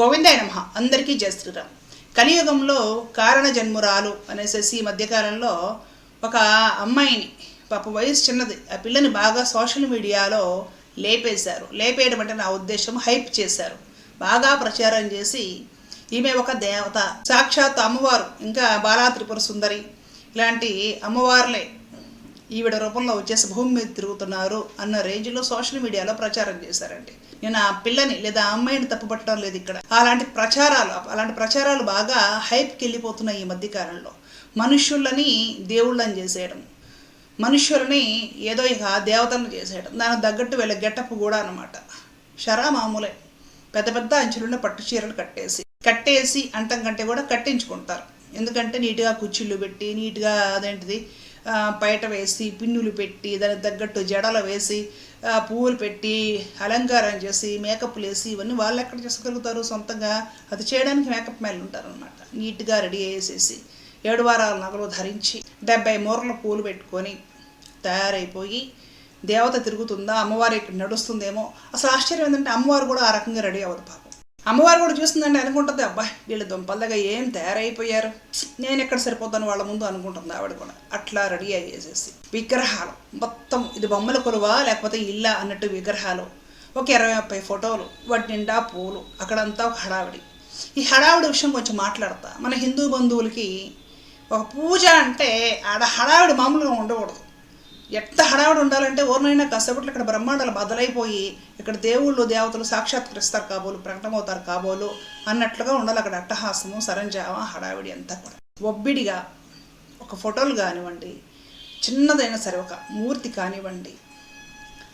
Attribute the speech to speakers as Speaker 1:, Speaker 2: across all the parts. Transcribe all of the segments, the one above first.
Speaker 1: గోవిందాయ నమ. అందరికీ జయ శ్రీరామ్. కలియుగంలో కారణ జన్మురాలు అనేసి ఈ మధ్యకాలంలో ఒక అమ్మాయిని పాప వయసు చిన్నది ఆ పిల్లని బాగా సోషల్ మీడియాలో లేపేశారు. లేపేయడం అంటే నా ఉద్దేశం హైప్ చేశారు. బాగా ప్రచారం చేసి ఈమె ఒక దేవత. సాక్షాత్ అమ్మవారు ఇంకా బాలా త్రిపుర సుందరి. ఇలాంటి అమ్మవార్లే ఈవిడ రూపంలో వచ్చేసి భూమి మీద తిరుగుతున్నారు అన్న రేంజ్లో సోషల్ మీడియాలో ప్రచారం చేశారండి. నేను ఆ పిల్లని లేదా ఆ అమ్మాయిని తప్పుపట్టడం లేదు ఇక్కడ. అలాంటి ప్రచారాలు అలాంటి ప్రచారాలు బాగా హైప్కి వెళ్ళిపోతున్నాయి ఈ మధ్యకాలంలో. మనుష్యులని దేవుళ్ళని చేసేయడం మనుష్యులని ఏదో ఇక దేవతలను చేసేయడం దానికి తగ్గట్టు వీళ్ళ గెటప్ కూడా అనమాట షరా మామూలే. పెద్ద పెద్ద అంచులున్న పట్టు చీరలు కట్టేసి కట్టేసి అంటం కంటే కూడా కట్టించుకుంటారు. ఎందుకంటే నీట్గా కుర్చీలు పెట్టి నీట్గా అదేంటిది బయట వేసి పిన్నులు పెట్టి దానికి తగ్గట్టు జడలు వేసి పువ్వులు పెట్టి అలంకారం చేసి మేకప్లు వేసి ఇవన్నీ వాళ్ళు ఎక్కడ చేసుకోగలుగుతారు? సొంతంగా అది చేయడానికి మేకప్ మేలు ఉంటారనమాట నీట్గా రెడీ చేసేసి ఏడు వారాల నగలు ధరించి డెబ్బై మూరల పూలు పెట్టుకొని తయారైపోయి దేవత తిరుగుతుందా? అమ్మవారి ఇక్కడ నడుస్తుందేమో? అసలు ఆశ్చర్యం ఏంటంటే అమ్మవారు కూడా ఆ రకంగా రెడీ అవ్వదు పాప. అమ్మవారు కూడా చూస్తుందండి అనుకుంటుంది అబ్బా వీళ్ళు దుంపల్దగా ఏం తయారైపోయారు. నేను ఎక్కడ సరిపోతాను వాళ్ళ ముందు అనుకుంటుంది ఆవిడ కూడా. అట్లా రెడీ అయ్యేసేసి విగ్రహాలు. మొత్తం ఇది బొమ్మల కొలువా లేకపోతే ఇల్లా అన్నట్టు విగ్రహాలు. ఒక ఇరవై ముప్పై ఫోటోలు వాటి నిండా పూలు అక్కడంతా ఒక హడావిడి. ఈ హడావిడి విషయం కొంచెం మాట్లాడతా. మన హిందూ బంధువులకి ఒక పూజ అంటే ఆడ హడావిడి మామూలుగా ఉండకూడదు. ఎంత హడావిడి ఉండాలంటే ఓర్నైనా కాసేపట్లో ఇక్కడ బ్రహ్మాండాలు బదలైపోయి ఇక్కడ దేవుళ్ళు దేవతలు సాక్షాత్కరిస్తారు కాబోలు ప్రకటమవుతారు కాబోలు అన్నట్లుగా ఉండాలి అక్కడ అట్టహాసము సరంజామ హడావిడి అంతా కూడా. ఒబ్బిడిగా ఒక ఫోటోలు కానివ్వండి చిన్నదైన సరే ఒక మూర్తి కానివ్వండి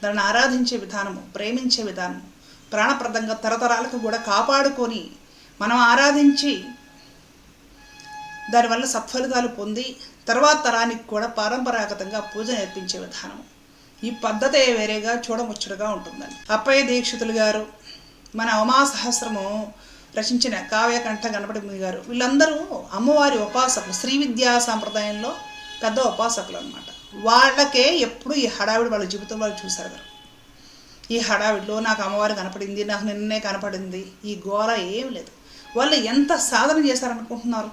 Speaker 1: దాన్ని ఆరాధించే విధానము ప్రేమించే విధానము ప్రాణప్రదంగా తరతరాలకు కూడా కాపాడుకొని మనం ఆరాధించి దానివల్ల సత్ఫలితాలు పొంది తర్వాత తరానికి కూడా పారంపరాగతంగా పూజ నేర్పించే విధానం. ఈ పద్ధతే వేరేగా చూడముచ్చటగా ఉంటుందండి. అప్పయ్య దీక్షితులు గారు మన ఉమా సహస్రము రచించిన కావ్యకంఠ గణపతి గారు వీళ్ళందరూ అమ్మవారి ఉపాసకులు శ్రీ విద్యా సాంప్రదాయంలో పెద్ద ఉపాసకులు అనమాట వాళ్ళకే ఎప్పుడు ఈ హడావిడి వాళ్ళ జీవితంలో వాళ్ళు చూశారు గారు ఈ హడావిడిలో నాకు అమ్మవారు కనపడింది నాకు నిన్నే కనపడింది ఈ గోల ఏం లేదు. వాళ్ళు ఎంత సాధన చేశారనుకుంటున్నారు?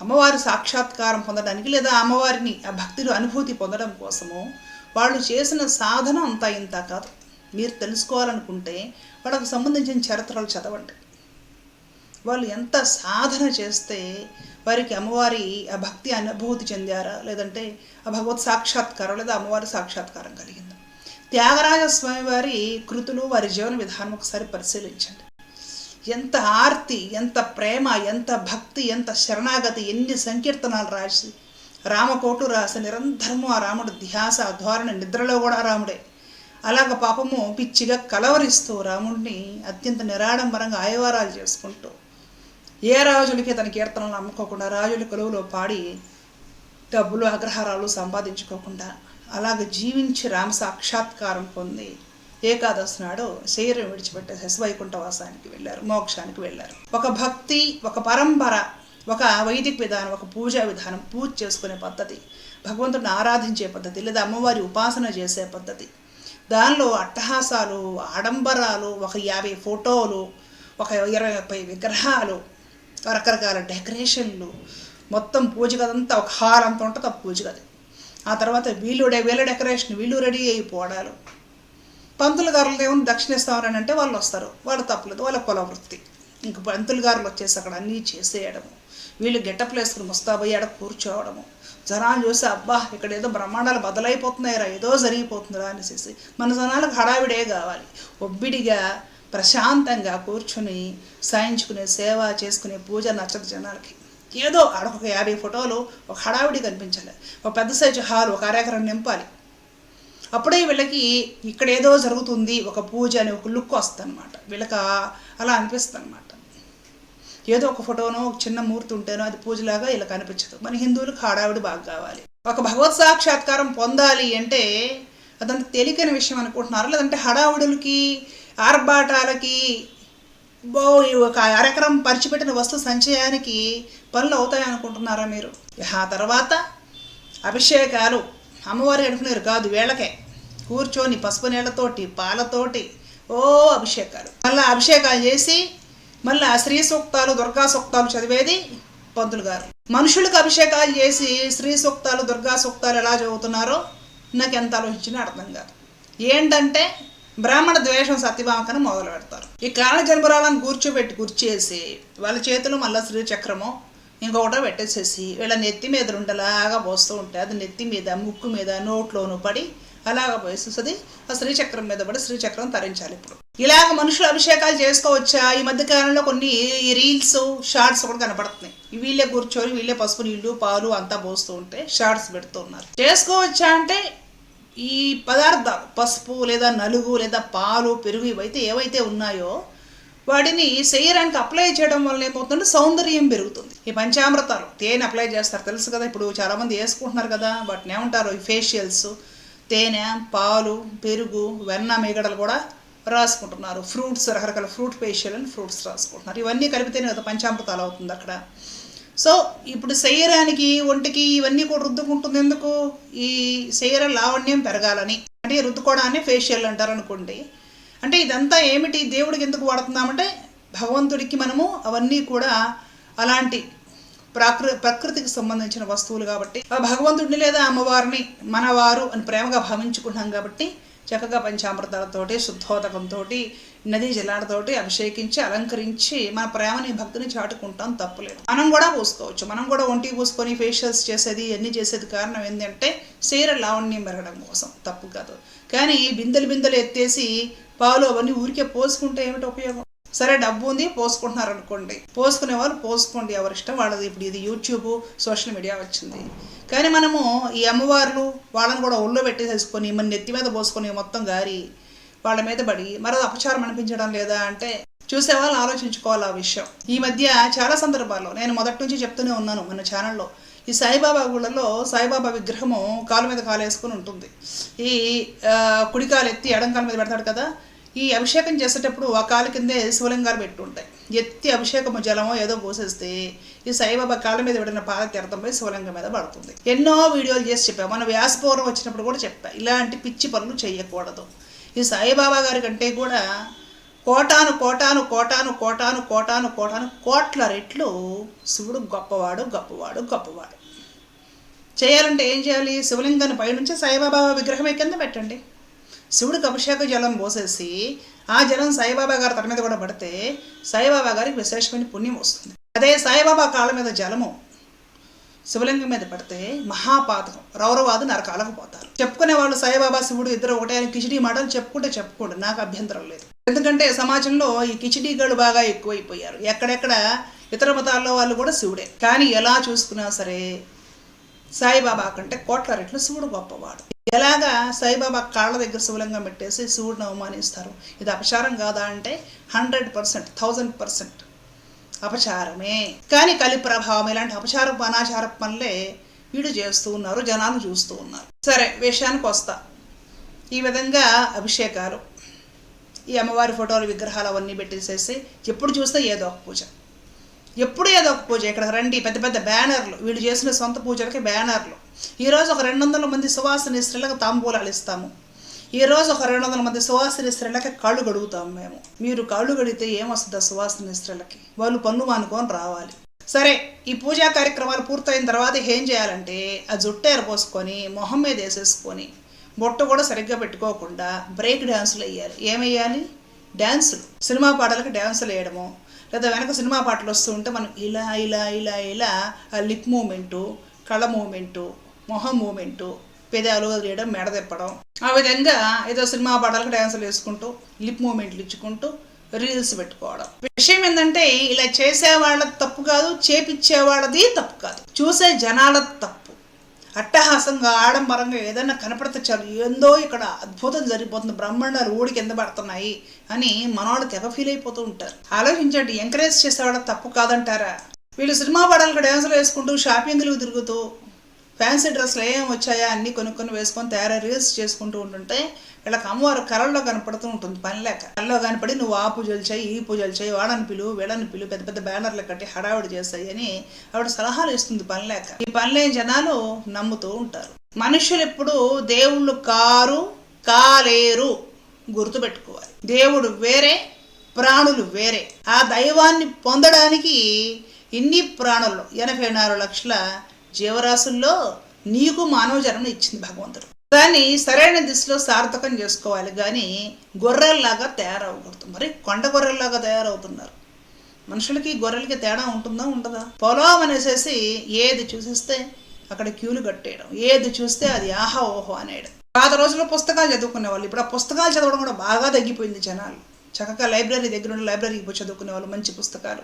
Speaker 1: అమ్మవారి సాక్షాత్కారం పొందడానికి లేదా అమ్మవారిని ఆ భక్తిలో అనుభూతి పొందడం కోసము వాళ్ళు చేసిన సాధన అంతా ఇంత కాదు. మీరు తెలుసుకోవాలనుకుంటే వాళ్ళకు సంబంధించిన చరిత్రలు చదవండి. వాళ్ళు ఎంత సాధన చేస్తే వారికి అమ్మవారి ఆ భక్తి అనుభూతి చెందారా? లేదంటే ఆ భగవత్ సాక్షాత్కారం లేదా అమ్మవారి సాక్షాత్కారం కలిగిందా? త్యాగరాజ స్వామి వారి కృతులు వారి జీవన విధానం ఒకసారి పరిశీలించండి. ఎంత ఆర్తి ఎంత ప్రేమ ఎంత భక్తి ఎంత శరణాగతి ఎన్ని సంకీర్తనాలు రాసి రామకోటు రాసి నిరంతరము ఆ రాముడు ధ్యాస ఆ ధోరణి నిద్రలో కూడా రాముడే. అలాగ పాపము పిచ్చిగా కలవరిస్తూ రాముడిని అత్యంత నిరాడంబరంగా ఆయవారాలు చేసుకుంటూ ఏ రాజులకి తన కీర్తనలు నమ్ముకోకుండా రాజుల కొలువులో పాడి డబ్బులు అగ్రహారాలు సంపాదించుకోకుండా అలాగ జీవించి రామ సాక్షాత్కారం పొంది ఏకాదశి నాడు శరీరం విడిచిపెట్టేసేసి వైకుంఠవాసానికి వెళ్ళారు మోక్షానికి వెళ్ళారు. ఒక భక్తి ఒక పరంపర ఒక వైదిక విధానం ఒక పూజా విధానం పూజ చేసుకునే పద్ధతి భగవంతుడిని ఆరాధించే పద్ధతి లేదా అమ్మవారి ఉపాసన చేసే పద్ధతి. దానిలో అట్టహాసాలు ఆడంబరాలు ఒక యాభై ఫోటోలు ఒక ఇరవై ముప్పై విగ్రహాలు రకరకాల డెకరేషన్లు మొత్తం పూజ గదంతా ఒక హాల్ అంత ఉంటుంది ఆ పూజ గది ఆ తర్వాత వీళ్ళు వీళ్ళ డెకరేషన్ వీళ్ళు రెడీ అయిపోవడాలు. పంతులు గారులు దేవుని దక్షిణ ఇస్తామని అంటే వాళ్ళు వస్తారు. వాళ్ళు తప్పలేదు. వాళ్ళ కుల వృత్తి. ఇంక పంతులు గారులు వచ్చేసి అక్కడ అన్నీ చేసేయడము. వీళ్ళు గెటప్లు వేసుకుని ముస్తాబయ్యాడ ఆడ కూర్చోవడము. జనాలు చూసి అబ్బా ఇక్కడ ఏదో బ్రహ్మాండాలు బదలైపోతున్నాయిరా ఏదో జరిగిపోతుందిరా అనేసి మన జనాలకు హడావిడే కావాలి. ఒబ్బిడిగా ప్రశాంతంగా కూర్చుని సాయించుకునే సేవ చేసుకునే పూజ నచ్చదు జనాలకి. ఏదో ఆడొక యాభై ఫోటోలు ఒక హడావిడి కనిపించాలి. ఒక పెద్ద సైజు హాల్ ఒక అరెకరం నింపాలి. అప్పుడే వీళ్ళకి ఇక్కడ ఏదో జరుగుతుంది ఒక పూజ అనే ఒక లుక్ వస్తుంది అనమాట వీళ్ళకి అలా అనిపిస్తుంది అనమాట ఏదో ఒక ఫోటోనో ఒక చిన్న మూర్తి ఉంటేనో అది పూజలాగా ఇలా కనిపించదు. మన హిందువులకు హడావిడి బాగా కావాలి. ఒక భగవత్ సాక్షాత్కారం పొందాలి అంటే అదంత తేలికైన విషయం అనుకుంటున్నారు? లేదంటే హడావుడులకి ఆర్భాటాలకి బో ఈ ఒక అరెకరం పరిచిపెట్టిన వస్తు సంచయానికి పనులు అవుతాయి అనుకుంటున్నారా మీరు? ఆ తర్వాత అభిషేకాలు. అమ్మవారి అనుకునేరు కాదు వేళకే. కూర్చొని పసుపు నీళ్ళతోటి పాలతోటి ఓ అభిషేకాలు. మళ్ళీ అభిషేకాలు చేసి మళ్ళీ శ్రీ సూక్తాలు దుర్గా సూక్తాలు చదివేది పంతులు గారు. మనుషులకు అభిషేకాలు చేసి శ్రీ సూక్తాలు దుర్గా సూక్తాలు ఎలా చదువుతున్నారో నాకు ఎంత ఆలోచించినా అర్థం కాదు. ఏంటంటే బ్రాహ్మణ ద్వేషం సత్యభామకను మొదలు పెడతారు ఈ కారణ జన్మరాలను కూర్చోబెట్టి కూర్చేసి వాళ్ళ చేతిలో మళ్ళీ శ్రీచక్రము ఇంకొకటో పెట్టేసేసి వీళ్ళ నెత్తి మీద ఉండలాగా పోస్తూ ఉంటే అది నెత్తి మీద ముక్కు మీద నోట్లోను పడి అలాగ పోసేస్తుంది ఆ శ్రీచక్రం మీద పడి శ్రీచక్రం తరించాలి ఇప్పుడు. ఇలాగ మనుషులు అభిషేకాలు చేసుకోవచ్చా ఈ మధ్య కాలంలో కొన్ని రీల్స్ షార్ట్స్ కూడా కనపడుతున్నాయి. వీళ్ళే కూర్చొని వీళ్ళే పసుపు నీళ్ళు పాలు అంతా పోస్తూ ఉంటే షార్ట్స్ పెడుతూ ఉన్నారు. చేసుకోవచ్చా అంటే ఈ పదార్థాలు పసుపు లేదా నలుగు లేదా పాలు పెరుగు ఇవైతే ఏవైతే ఉన్నాయో వాటిని శరీరానికి అప్లై చేయడం వల్ల ఏమవుతుందంటే సౌందర్యం పెరుగుతుంది. ఈ పంచామృతాలు తేనె అప్లై చేస్తారు. తెలుసు కదా ఇప్పుడు చాలామంది వేసుకుంటున్నారు కదా వాటిని ఏమంటారు? ఈ ఫేషియల్స్ తేనె పాలు పెరుగు వెన్న మేగడలు కూడా రాసుకుంటున్నారు. ఫ్రూట్స్ రకరకాల ఫ్రూట్ ఫేషియల్ అని ఫ్రూట్స్ రాసుకుంటున్నారు. ఇవన్నీ కలిపితేనే కదా పంచామృతాలు అవుతుంది అక్కడ. సో ఇప్పుడు శరీరానికి ఒంటికి ఇవన్నీ కూడా రుద్దుకుంటుంది ఎందుకు? ఈ శరీర లావణ్యం పెరగాలని. అంటే రుద్దుకోవడాన్ని ఫేషియల్ అంటారు అనుకోండి అంటే ఇదంతా ఏమిటి? దేవుడికి ఎందుకు వాడుతున్నామంటే భగవంతుడికి మనము అవన్నీ కూడా అలాంటి ప్రాకృ ప్రకృతికి సంబంధించిన వస్తువులు కాబట్టి. ఆ భగవంతుడిని లేదా అమ్మవారిని మనవారు అని ప్రేమగా భావించుకున్నాం కాబట్టి చక్కగా పంచామృతాలతోటి శుద్ధోదకంతో నదీ జలాలతోటి అభిషేకించి అలంకరించి మన ప్రేమని భక్తిని చాటుకుంటాం తప్పులేదు మనం కూడా పూసుకోవచ్చు. మనం కూడా ఒంటికి పూసుకొని ఫేషియల్స్ చేసేది అన్నీ చేసేది కారణం ఏంటంటే శరీర లావణ్యం పెరగడం కోసం. తప్పు కాదు. కానీ బిందెలు బిందెలు ఎత్తేసి పాలు అవన్నీ ఊరికే పోసుకుంటే ఏమిటి ఉపయోగం? సరే డబ్బు ఉంది పోసుకుంటున్నారు అనుకోండి. పోసుకునే వాళ్ళు పోసుకోండి ఎవరి ఇష్టం వాళ్ళది. ఇప్పుడు ఇది యూట్యూబ్ సోషల్ మీడియా వచ్చింది. కానీ మనము ఈ అమ్మవార్లు వాళ్ళని కూడా ఒళ్ళో పెట్టేసేసుకొని మన నెత్తి మీద పోసుకొని మొత్తం గారి వాళ్ళ మీద పడి మరో అపచారం అనిపించడం లేదా అంటే చూసే వాళ్ళు ఆలోచించుకోవాలి ఆ విషయం. ఈ మధ్య చాలా సందర్భాల్లో నేను మొదటి నుంచి చెప్తూనే ఉన్నాను మన ఛానల్లో. ఈ సాయిబాబా గుళ్ళలో సాయిబాబా విగ్రహము కాలు మీద కాలు వేసుకుని ఉంటుంది. ఈ కుడికాలు కుడి కాలు ఎత్తి ఎడం కాలు మీద పెడతాడు కదా ఈ అభిషేకం చేసేటప్పుడు ఆ కిందే శివలింగాలు పెట్టి ఉంటాయి ఎత్తి అభిషేకము జలమో ఏదో పోసేస్తే ఈ సాయిబాబా కాళ్ళ మీద పడిన పాద తీర్థంపై శివలింగం మీద పడుతుంది. ఎన్నో వీడియోలు చేసి చెప్పాము మన వ్యాసపూర్వం వచ్చినప్పుడు కూడా చెప్పా. ఇలాంటి పిచ్చి పనులు చేయకూడదు. ఈ సాయిబాబా గారి కంటే కూడా కోటాను కోటాను కోటాను కోటాను కోటాను కోటాను కోట్ల రెట్లు శివుడు గొప్పవాడు గొప్పవాడు గొప్పవాడు. చేయాలంటే ఏం చేయాలి? శివలింగాన్ని పైనుంచి సాయిబాబా విగ్రహమే కింద పెట్టండి. శివుడికి అభిషేక జలం పోసేసి ఆ జలం సాయిబాబా గారి తల మీద కూడా పడితే సాయిబాబా గారికి విశేషమైన పుణ్యం వస్తుంది. అదే సాయిబాబా కాళ్ళ మీద జలము శివలింగం మీద పడితే మహాపాతకం. రౌరవాదు నరకాలకు పోతారు. చెప్పుకునే వాళ్ళు సాయిబాబా శివుడు ఇద్దరు ఒకటే అని కిచిడీ మాటలు చెప్పుకుంటే చెప్పుకోండి. నాకు అభ్యంతరం లేదు. ఎందుకంటే సమాజంలో ఈ కిచిడీగాళ్ళు బాగా ఎక్కువైపోయారు. ఎక్కడెక్కడ ఇతర మతాల్లో వాళ్ళు కూడా శివుడే. కానీ ఎలా చూసుకున్నా సరే సాయిబాబా కంటే కోట్ల రెట్లు శివుడు గొప్పవాడు. ఎలాగా సాయిబాబా కాళ్ళ దగ్గర శివలింగం పెట్టేసి శివుడిని అవమానిస్తారు? ఇది అపచారం కాదా అంటే హండ్రెడ్ పర్సెంట్ థౌజండ్ పర్సెంట్ అపచారమే. కానీ కలి ప్రభావం ఇలాంటి అపచార అనాచార పనులే వీడు చేస్తూ ఉన్నారు జనాలు చూస్తూ ఉన్నారు. సరే విషయానికి వస్తా. ఈ విధంగా అభిషేకాలు ఈ అమ్మవారి ఫోటోలు విగ్రహాలు అవన్నీ పెట్టేసేసి ఎప్పుడు చూస్తే ఏదో ఒక పూజ. ఎప్పుడూ ఏదో ఒక పూజ. ఇక్కడ రండి పెద్ద పెద్ద బ్యానర్లు. వీళ్ళు చేసిన సొంత పూజలకి బ్యానర్లు. ఈరోజు ఒక రెండు వందల మంది సువాసన స్త్రీలకు తాంబూలాలు ఇస్తాము. ఈ రోజు ఒక రెండు వందల మంది సువాసన స్త్రీలకి కళ్ళు గడుగుతాము మేము. మీరు కళ్ళు గడిగితే ఏమొస్తుంది ఆ సువాసన స్త్రీలకి వాళ్ళు పన్ను మానుకొని రావాలి. సరే ఈ పూజా కార్యక్రమాలు పూర్తయిన తర్వాత ఏం చేయాలంటే ఆ జుట్టేర పోసుకొని మొహం మీద వేసేసుకొని బొట్ట కూడా సరిగ్గా పెట్టుకోకుండా బ్రేక్ డ్యాన్సులు వేయాలి. ఏమేయాలి డ్యాన్సులు సినిమా పాటలకు డ్యాన్సులు వేయడము. లేదా వెనక సినిమా పాటలు వస్తూ ఉంటే మనం ఇలా ఇలా ఇలా ఇలా ఆ లిప్ మూమెంటు కళ్ళ మూమెంటు మొహం మూమెంటు పెదాలు వదిలేయడం మెడ తెప్పడం. ఆ విధంగా ఏదో సినిమా పాటలకు డ్యాన్సులు వేసుకుంటూ లిప్ మూమెంట్లు ఇచ్చుకుంటూ రీల్స్ పెట్టుకోవడం. విషయం ఏంటంటే ఇలా చేసేవాళ్ళది తప్పు కాదు చేపిచ్చే వాళ్ళది తప్పు కాదు. చూసే జనాల తప్పు. అట్టహాసంగా ఆడంబరంగా ఏదైనా కనపడితే చాలు ఏందో ఇక్కడ అద్భుతం జరిగిపోతుంది బ్రహ్మాండాలు ఊడి కింద పడుతున్నాయి అని మనవాళ్ళు తెగ ఫీల్ అయిపోతూ ఉంటారు. ఆలోచించండి ఎంకరేజ్ చేసేవాళ్ళ తప్పు కాదంటారా? వీళ్ళు సినిమా పడాలకు డ్యాన్సులు వేసుకుంటూ షాపింగ్లు తిరుగుతూ ఫ్యాన్సీ డ్రెస్లు ఏం వచ్చాయా? అన్నీ కొనుక్కొని వేసుకొని తయారై రీల్స్ చేసుకుంటూ ఉంటుంటే వీళ్ళకి అమ్మవారు కరల్లో కనపడుతూ ఉంటుంది పని లేక. కళ్ళలో కనపడి నువ్వు ఆ పూజలు చేయి ఈ పూజలు చేయి వాడని పిలు వీళ్ళని పిలు పెద్ద పెద్ద బ్యానర్లు కట్టి హడావిడి చేస్తాయి అని ఆవిడ సలహాలు ఇస్తుంది పని లేక. ఈ పనిలేని జనాలు నమ్ముతూ ఉంటారు. మనుషులు ఎప్పుడు దేవుళ్ళు కారు కాలేరు గుర్తుపెట్టుకోవాలి. దేవుడు వేరే ప్రాణులు వేరే. ఆ దైవాన్ని పొందడానికి ఇన్ని ప్రాణులు ఎనభై నాలుగు లక్షల జీవరాశుల్లో నీకు మానవ జన్మ ఇచ్చింది భగవంతుడు. దాన్ని సరైన దిశలో సార్థకం చేసుకోవాలి. కానీ గొర్రెల్లాగా తయారవకూడదు మరి కొండ గొర్రెల్లాగా తయారవుతున్నారు. మనుషులకి గొర్రెలకి తేడా ఉంటుందా ఉండదా? పొలం అనేసేసి ఏది చూసిస్తే అక్కడ క్యూలు కట్టేయడం. ఏది చూస్తే అది ఆహా ఓహో అనేయడం. పాత రోజుల్లో పుస్తకాలు చదువుకునే వాళ్ళు ఇప్పుడు ఆ పుస్తకాలు చదవడం కూడా బాగా తగ్గిపోయింది జనాలు. చక్కగా లైబ్రరీ దగ్గర ఉన్న లైబ్రరీకి పోయి చదువుకునే వాళ్ళు మంచి పుస్తకాలు.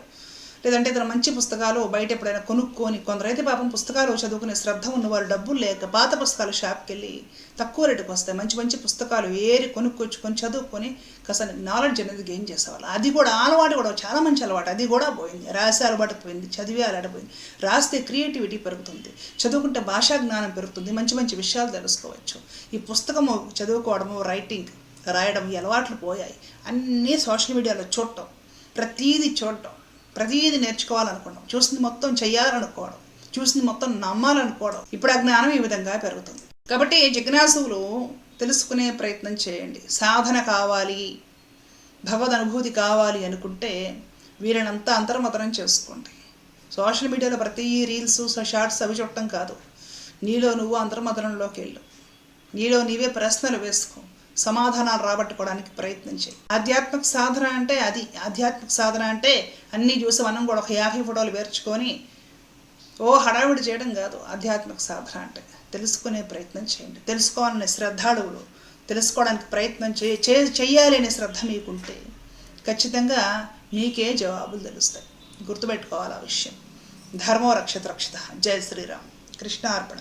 Speaker 1: లేదంటే ఇతర మంచి పుస్తకాలు బయట ఎప్పుడైనా కొనుక్కొని కొందరైతే పాపం పుస్తకాలు చదువుకునే శ్రద్ధ ఉన్నవారు డబ్బులు లేక పాత పుస్తకాలు షాప్కి వెళ్ళి తక్కువ రేటుకి వస్తాయి. మంచి మంచి పుస్తకాలు ఏరి కొనుక్కొచ్చుకొని చదువుకొని కాస్త నాలెడ్జ్ అనేది గెయిన్ చేసేవాళ్ళు. అది కూడా అలవాటు కూడా చాలా మంచి అలవాటు. అది కూడా పోయింది. రాసే అలవాటు పోయింది. చదివే అలవాటు పోయింది. రాస్తే క్రియేటివిటీ పెరుగుతుంది. చదువుకుంటే భాషా జ్ఞానం పెరుగుతుంది. మంచి మంచి విషయాలు తెలుసుకోవచ్చు. ఈ పుస్తకము చదువుకోవడము రైటింగ్ రాయడం ఈ అలవాట్లు పోయాయి. అన్నీ సోషల్ మీడియాలో చూడటం. ప్రతీది చూడటం. ప్రతిదీ నేర్చుకోవాలనుకోవడం చూసింది మొత్తం చేయాలనుకోవడం చూసింది మొత్తం నమ్మాలనుకోవడం ఇప్పుడు ఆ జ్ఞానం ఈ విధంగా పెరుగుతుంది. కాబట్టి జిజ్ఞాసులు తెలుసుకునే ప్రయత్నం చేయండి. సాధన కావాలి భగవద్ అనుభూతి కావాలి అనుకుంటే వీరినంతా అంతర్మతనం చేసుకోండి. సోషల్ మీడియాలో ప్రతి రీల్స్ షార్ట్స్ అవి చూడటం కాదు. నీలో నువ్వు అంతర్మతనంలోకి వెళ్ళు. నీలో నీవే ప్రశ్నలు వేసుకో. సమాధానాలు రాబట్టుకోవడానికి ప్రయత్నం చేయి. ఆధ్యాత్మిక సాధన అంటే అది. ఆధ్యాత్మిక సాధన అంటే అన్నీ చూసి మనం కూడా ఒక యాభై ఫోటోలు పేర్చుకొని ఓ హడావిడి చేయడం కాదు. ఆధ్యాత్మిక సాధన అంటే తెలుసుకునే ప్రయత్నం చేయండి. తెలుసుకోవాలనే శ్రద్ధాళువులు తెలుసుకోవడానికి ప్రయత్నం చే చే- అనే శ్రద్ధ మీకుంటే ఖచ్చితంగా మీకే జవాబులు తెలుస్తాయి. గుర్తుపెట్టుకోవాలి ఆ విషయం. ధర్మో రక్షత రక్షిత. జయ శ్రీరామ్. కృష్ణార్పణ.